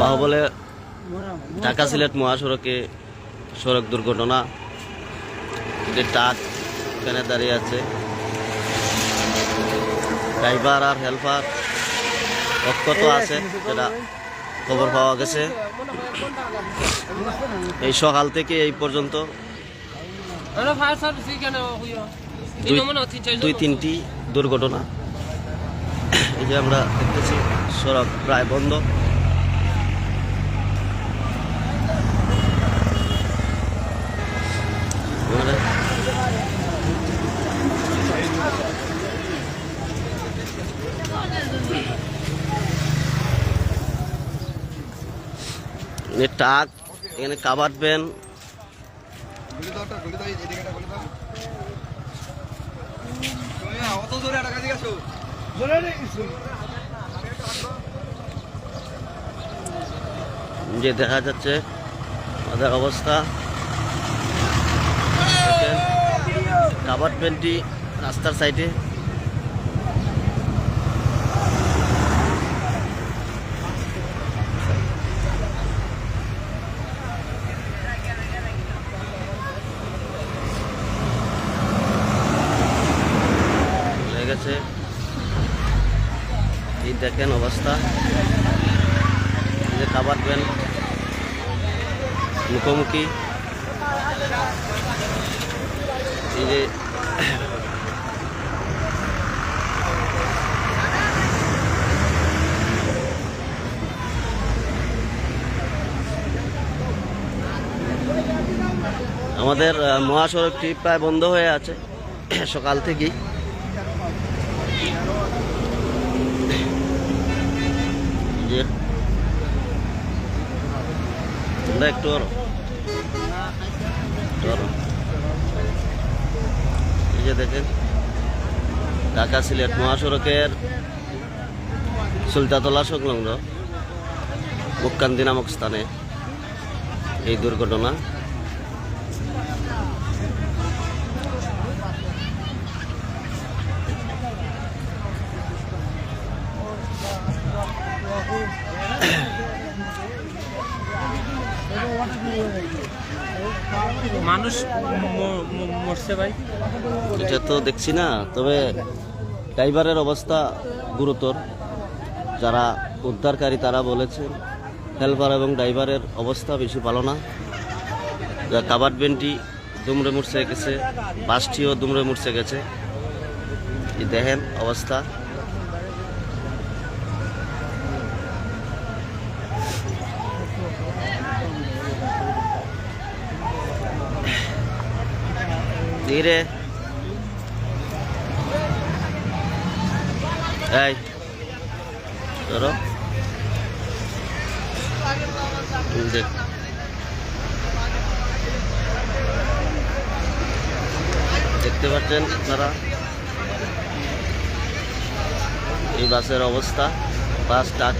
বাহুবলে ঢাকা সিলেট মহাসড়কে সড়ক দুর্ঘটনা। একটি ট্রাক এখানে দাঁড়িয়ে আছে। ড্রাইভার আর হেল্পার অক্ষত আছে যেটা খবর পাওয়া গেছে। এই সকাল থেকে এই পর্যন্ত দুই দুই তিনটি দুর্ঘটনা। এই যে আমরা দেখতেছি সড়ক প্রায় বন্ধ মানে এখানে টাক এখানে কাবার পেন গুলি দাও একটা গুলি দাও এই দিকে একটা গুলি দাও তুমি অত জোরে একটা কাজে গেছো জোরে রে কিছু যে দেখা যাচ্ছে আমাদের অবস্থা। কাবার পেনটি রাস্তার সাইডে। গেছে এই দেখেন অবস্থা। যে কাবার পেন মুখোমুখি। এই যে আমাদের মহাসড়কটি প্রায় বন্ধ হয়ে আছে সকাল থেকেই। যে তোমরা একটু। এই যে দেখেন, ঢাকা সিলেট মহাসড়কের সুলতাতলা সংলগ্ন মুক্কান্দি নামক স্থানে এই দুর্ঘটনা। মানুষ মরছে ভাই। এটা তো দেখছি না, তবে ড্রাইভারের অবস্থা গুরুতর। যারা উদ্ধারকারী, তারা বলেছেন হেল্পার এবং ড্রাইভারের অবস্থা বেশি ভালো না। কাবার বেনটি দুমড়ে মুড়ছে গেছে বাসটিও দুমড়ে মুড়ছে গেছে। দেখেন অবস্থা। ধীরে এই ধরো দেখতে পাচ্ছেন আপনারা? এই বাসের অবস্থা বাস টাক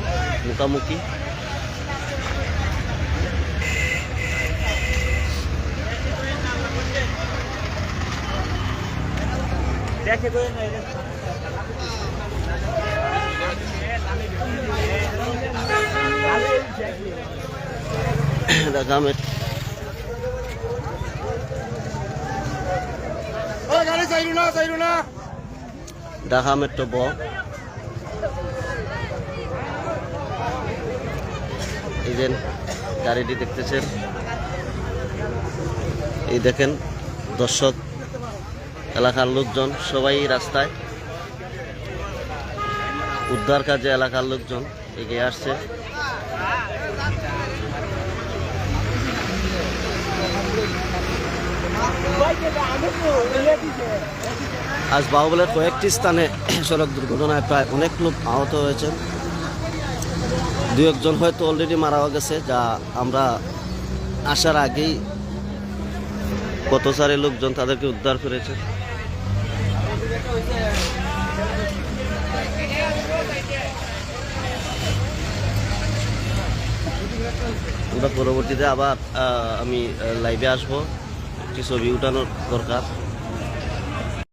মুখামুখি। দেখে মেট্রো ব এই যে গাড়িটি দেখতেছেন। এই দেখেন দর্শক এলাকার লোকজন সবাই রাস্তায়। উদ্ধার কাজে এলাকার লোকজন এগিয়ে আসছে। আজ বাহুবলের কয়েকটি স্থানে সড়ক দুর্ঘটনায় প্রায় অনেক লোক আহত হয়েছেন। দু একজন হয়তো অলরেডি মারাও গেছে, যা আমরা আসার আগেই কত সারে লোকজন তাদেরকে উদ্ধার করেছে। আমরা পরবর্তীতে আবার আমি লাইভে আসব। একটি ছবি উঠানোর দরকার।